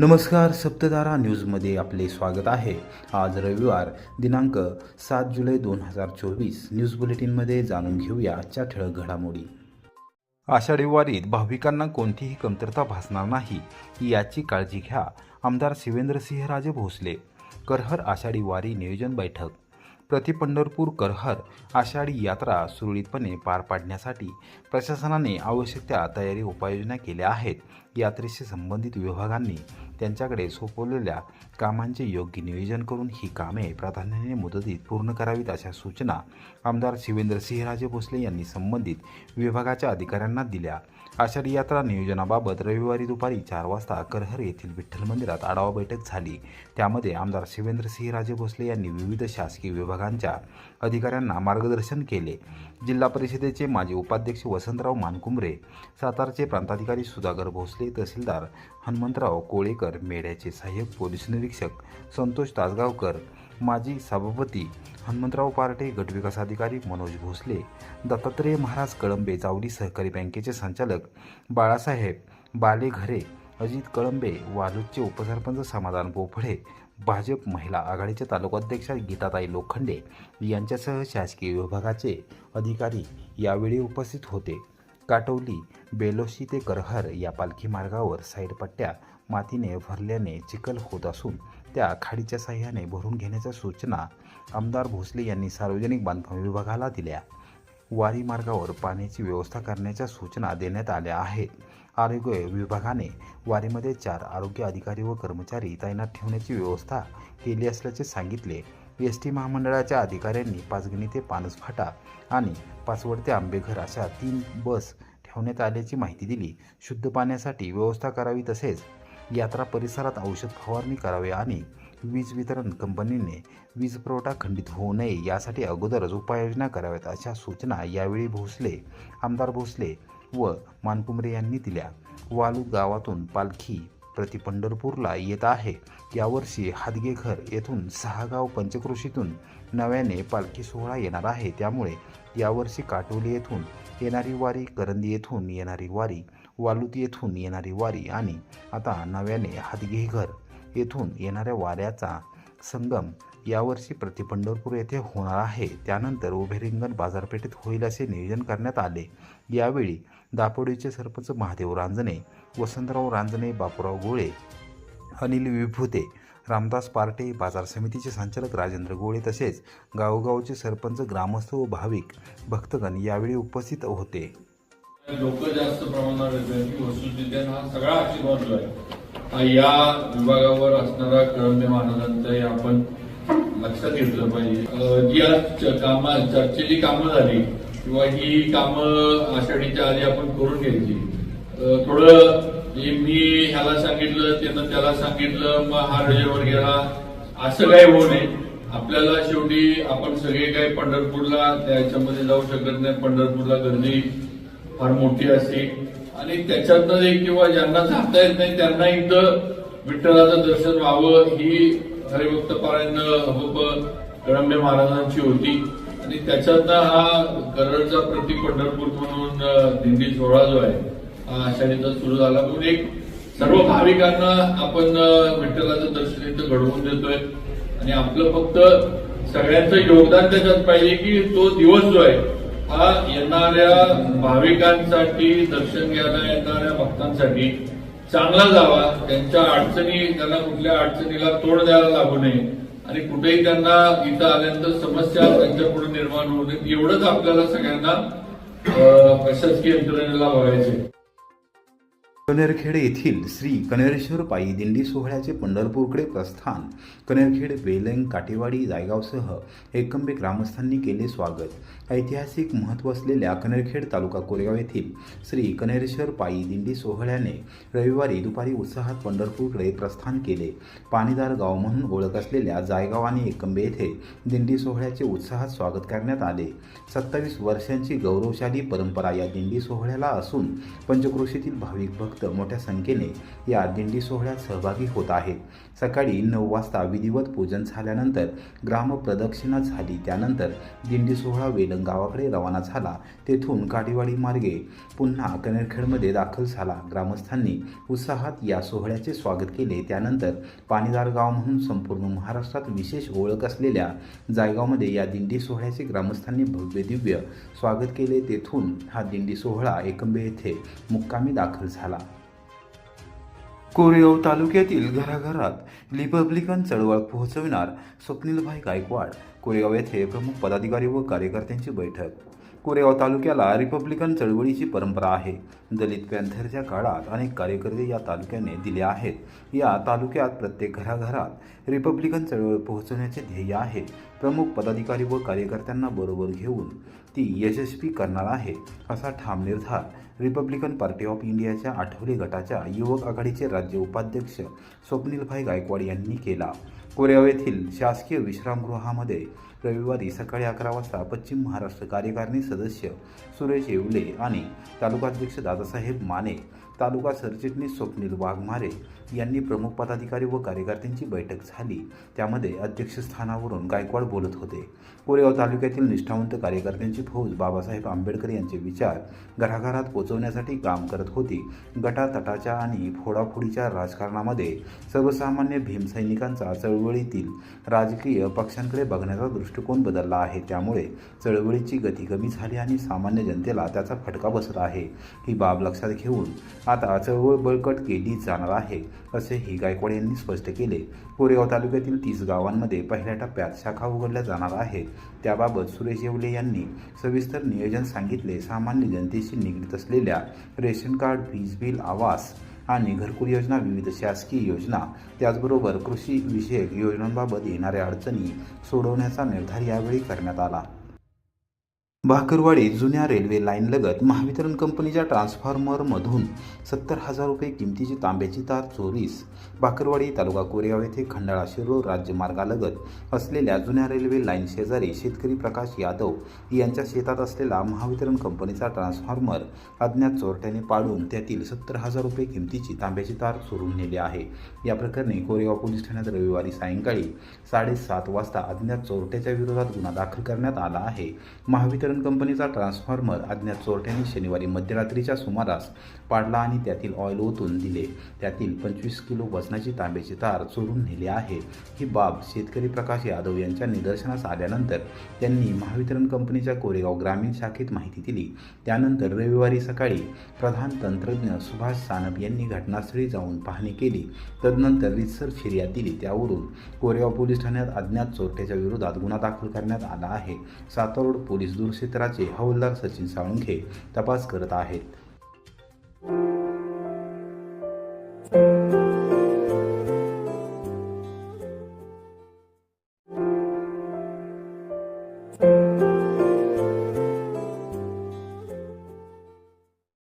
नमस्कार सप्तधारा न्यूजमध्ये आपले स्वागत आहे. आज रविवार दिनांक सात जुलै दोन हजार चोवीस. न्यूज बुलेटिनमध्ये जाणून घेऊया आजच्या ठळक घडामोडी. आषाढी वारीत भाविकांना कोणतीही कमतरता भासणार नाही. याची काळजी घ्या आमदार शिवेंद्रसिंहराजे भोसले. करहर आषाढी वारी नियोजन बैठक. प्रति पंढरपूर करहर आषाढी यात्रा सुरळीतपणे पार पाडण्यासाठी प्रशासनाने आवश्यक त्या तयारी उपाययोजना केल्या आहेत. यात्रेशी संबंधित विभागांनी त्यांच्याकडे सोपवलेल्या कामांचे योग्य नियोजन करून ही कामे प्राधान्याने मुदतीत पूर्ण करावीत अशा सूचना आमदार शिवेंद्र सिंहराजे भोसले यांनी संबंधित विभागाच्या अधिकाऱ्यांना दिल्या. आषाढी यात्रा नियोजनाबाबत रविवारी दुपारी चार वाजता करहर येथील विठ्ठल मंदिरात आढावा बैठक झाली. त्यामध्ये आमदार शिवेंद्र सिंहराजे भोसले यांनी विविध शासकीय विभागांच्या अधिकाऱ्यांना मार्गदर्शन केले. जिल्हा परिषदेचे माजी उपाध्यक्ष वसंतराव मानकुंबरे सातारचे प्रांताधिकारी सुधाकर भोसले तहसीलदार हनुमंतराव कोळेकर मेढ्याचे सहाय्यक पोलीस निरीक्षक संतोष तासगावकर माजी सभापती हनुमंतराव पार्टे गटविकास अधिकारी मनोज भोसले दत्तात्रेय महाराज कळंबे जावली सहकारी बँकेचे संचालक बाळासाहेब बालेघरे अजित कळंबे वालूदचे उपसरपंच समाधान बोफळे भाजप महिला आघाडीच्या तालुकाध्यक्षा गीताताई लोखंडे यांच्यासह शासकीय विभागाचे अधिकारी यावेळी उपस्थित होते. काटोली बेलोशी ते करहर या पालखी मार्गावर साईडपट्ट्या मातीने भरल्याने चिखल होत असून त्या खाडीच्या साह्याने भरून घेण्याच्या सूचना आमदार भोसले यांनी सार्वजनिक बांधकाम विभागाला दिल्या. वारी मार्गावर पाण्याची व्यवस्था करण्याच्या सूचना देण्यात आल्या आहेत. आरोग्य विभागाने वारीमध्ये चार आरोग्य अधिकारी व कर्मचारी तैनात ठेवण्याची व्यवस्था केली असल्याचे सांगितले. एस टी महामंडळाच्या अधिकाऱ्यांनी पाचगणी ते पानसफाटा आणि पाचवड ते आंबेघर अशा तीन बस ठेवण्यात आल्याची माहिती दिली. शुद्ध पाण्यासाठी व्यवस्था करावी तसेच यात्रा परिसरात औषध फवारणी करावी आणि वीज वितरण कंपनीने वीज पुरवठा खंडित होऊ नये यासाठी अगोदरच उपाययोजना कराव्यात अशा सूचना यावेळी भोसले आमदार भोसले व मानकुमरे यांनी दिल्या. वालू गावातून पालखी प्रति पंढरपूरला येत आहे. यावर्षी हादगेघर येथून सहागाव पंचक्रोशीतून नव्याने पालखी सोहळा येणार आहे. त्यामुळे यावर्षी काटोली येथून येणारी वारी करंदी येथून येणारी वारी वालूत येथून येणारी वारी आणि आता नव्याने हादगेघर येथून येणाऱ्या वाऱ्याचा संगम यावर्षी प्रतिपंढरपूर येथे होणार आहे. त्यानंतर उभे रिंगण बाजारपेठेत होईल असे नियोजन करण्यात आले. यावेळी दापोडीचे सरपंच महादेव रांजणे वसंतराव रांजणे बापूराव गोळे अनिल विभूते रामदास पार्टे बाजार समितीचे संचालक राजेंद्र गोळे तसेच गावोगावचे सरपंच ग्रामस्थ व भाविक भक्तगण यावेळी उपस्थित होते. लोक जास्त प्रमाणात हा सगळा आशीर्वाद आहे या विभागावर असणारा कळंबे महाराजांचा आपण लक्षात घेतलं पाहिजे. जी आज कामा चर्चेची कामं झाली किंवा ही कामं आषाढीच्या आधी आपण करून घ्यायची. थोडं मी ह्याला सांगितलं त्यानं त्याला सांगितलं मग हा रजेवर गेला असं काही होऊ नये. आपल्याला शेवटी आपण सगळे काही पंढरपूरला त्याच्यामध्ये जाऊ शकत नाही. पंढरपूरला गर्दी फार मोठी असते. आणि त्याच्यातनं एक किंवा ज्यांना जाता येत नाही त्यांना इथं विठ्ठलाचं दर्शन व्हावं ही हरिभक्त पारायण हबप कळंबे महाराजांची होती. आणि त्याच्यात हा करडचा प्रति पंढरपूर म्हणून दिंडी सोहळा जो आहे हा आषाढीचा सुरू झाला. म्हणून एक सर्व भाविकांना आपण विठ्ठलाचं दर्शन इथं घडवून देतोय. आणि आपलं फक्त सगळ्यांचं योगदान त्याच्यात पाहिजे की तो दिवस जो आहे हा येणाऱ्या भाविकांसाठी दर्शन घ्यायला येणाऱ्या भक्तांसाठी चांगला जावा. त्यांच्या अडचणी त्यांना कुठल्या अडचणीला तोड द्यायला लागू नये. आणि कुठेही त्यांना इथं आल्यानंतर समस्या त्यांच्याकडून निर्माण होऊ नये. एवढंच आपल्याला सगळ्यांना प्रशासकीय यंत्रणेला बघायचे कनेरखेड येथील श्री कनेरेश्वर पायी दिंडी सोहळ्याचे पंढरपूरकडे प्रस्थान. कनेरखेड वेलंग काटेवाडी जायगावसह एकंबे ग्रामस्थांनी केले स्वागत. ऐतिहासिक महत्त्व असलेल्या कनेरखेड तालुका कोरेगाव येथील श्री कनेरेश्वर पायी दिंडी सोहळ्याने रविवारी दुपारी उत्साहात पंढरपूरकडे प्रस्थान केले. पाणीदार गाव म्हणून ओळख असलेल्या जायगाव आणि एकंबे येथे दिंडी सोहळ्याचे उत्साहात स्वागत करण्यात आले. सत्तावीस वर्षांची गौरवशाली परंपरा या दिंडी सोहळ्याला असून पंचक्रोशीतील भाविक भक्त भक्त मोठ्या संख्येने या दिंडी सोहळ्यात सहभागी होत आहेत. सकाळी नऊ वाजता विधिवत पूजन झाल्यानंतर ग्रामप्रदक्षिणा झाली. त्यानंतर दिंडी सोहळा वेलंग गावाकडे रवाना झाला. तेथून काठीवाडी मार्गे पुन्हा कनेरखेडमध्ये दाखल झाला. ग्रामस्थांनी उत्साहात या सोहळ्याचे स्वागत केले. त्यानंतर पाणीदार गाव म्हणून संपूर्ण महाराष्ट्रात विशेष ओळख असलेल्या जायगावमध्ये या दिंडी सोहळ्याचे ग्रामस्थांनी भव्य दिव्य स्वागत केले. तेथून हा दिंडी सोहळा एकंबे येथे मुक्कामी दाखल झाला. कोरेगाव तालुक्यातील घराघरात रिपब्लिकन चळवळ पोहोचविणार स्वप्नीलभाई गायकवाड. कोरेगाव येथे प्रमुख पदाधिकारी व कार्यकर्त्यांची बैठक. कोरेगाव तालुक्याला रिपब्लिकन चळवळीची परंपरा आहे. दलित पॅन्थरच्या काळात अनेक कार्यकर्ते या तालुक्याने दिले आहेत. या तालुक्यात प्रत्येक घराघरात रिपब्लिकन चळवळ पोहोचवण्याचे ध्येय आहे. प्रमुख पदाधिकारी व कार्यकर्त्यांना बरोबर घेऊन ती यशस्वी करणार आहे असा ठाम निर्धार रिपब्लिकन पार्टी ऑफ इंडियाच्या आठवले गटाच्या युवक आघाडीचे राज्य उपाध्यक्ष स्वप्नीलभाई गायकवाड यांनी केला. कोरेगाव येथील शासकीय विश्रामगृहामध्ये रविवारी सकाळी अकरा वाजता पश्चिम महाराष्ट्र कार्यकारिणी सदस्य सुरेश येवले आणि तालुकाध्यक्ष दादासाहेब माने तालुका सरचिटणीस स्वप्नील वाघमारे यांनी प्रमुख पदाधिकारी व कार्यकर्त्यांची बैठक झाली. त्यामध्ये अध्यक्षस्थानावरून गायकवाड बोलत होते. कोरेगाव तालुक्यातील निष्ठावंत कार्यकर्त्यांची फौज बाबासाहेब आंबेडकर यांचे विचार घराघरात पोचवण्यासाठी काम करत होती. गटातटाच्या आणि फोडाफोडीच्या राजकारणामध्ये सर्वसामान्य भीमसैनिकांचा चळवळीतील राजकीय पक्षांकडे बघण्याचा दृष्टिकोन बदलला आहे. त्यामुळे चळवळीची गती कमी झाली आणि सामान्य जनतेला त्याचा फटका बसत आहे. ही बाब लक्षात घेऊन आता चळवळ बळकट केली जाणार आहे असेही गायकवाड यांनी स्पष्ट केले. कोरेगाव तालुक्यातील तीस गावांमध्ये पहिल्या टप्प्यात शाखा उघडल्या जाणार आहेत. त्याबाबत सुरेश येवले यांनी सविस्तर नियोजन सांगितले. सामान्य जनतेशी निगडीत असलेल्या रेशन कार्ड वीज बिल आवास आणि घरकुल योजना विविध शासकीय योजना त्याचबरोबर कृषी विषयक योजनांबाबत येणाऱ्या अडचणी सोडवण्याचा निर्धार यावेळी करण्यात आला. भाकरवाडी जुन्या रेल्वे लाईनलगत महावितरण कंपनीच्या ट्रान्सफॉर्मरमधून सत्तर हजार रुपये किमतीची तांब्याची तार चोरीस. भाकरवाडी तालुका कोरेगाव येथे खंडाळा शिरोळ राज्यमार्गालगत असलेल्या जुन्या रेल्वे लाईन शेजारी शेतकरी प्रकाश यादव यांच्या शेतात असलेला महावितरण कंपनीचा ट्रान्सफॉर्मर अज्ञात चोरट्याने पाडून त्यातील सत्तर हजार रुपये किमतीची तांब्याची तार चोरून नेली आहे. या प्रकरणी कोरेगाव पोलीस ठाण्यात रविवारी सायंकाळी साडेसात वाजता अज्ञात चोरट्याच्या विरोधात गुन्हा दाखल करण्यात आला आहे. महावितरण वितरण कंपनीचा ट्रान्सफॉर्मर अज्ञात चोरट्याने शनिवारी मध्यरात्रीच्या सुमारास पाडला आणि त्यातील ऑइल ओतून दिले. त्यातील पंचवीस किलो वजनाची तांब्याची तार चोरून नेली आहे. ही बाब शेतकरी प्रकाश यादव यांच्या निदर्शनास आल्यानंतर त्यांनी महावितरण कंपनीच्या कोरेगाव ग्रामीण शाखेत माहिती दिली. त्यानंतर रविवारी सकाळी प्रधान तंत्रज्ञ सुभाष सानप यांनी घटनास्थळी जाऊन पाहणी केली. तदनंतर रितसर फिर्याद दिली. त्यावरून कोरेगाव पोलीस ठाण्यात अज्ञात चोरट्याच्या विरोधात गुन्हा दाखल करण्यात आला आहे. सातारोड पोलीस क्षेत्राचे हवालदार सचिन साळुंखे तपास करत आहेत.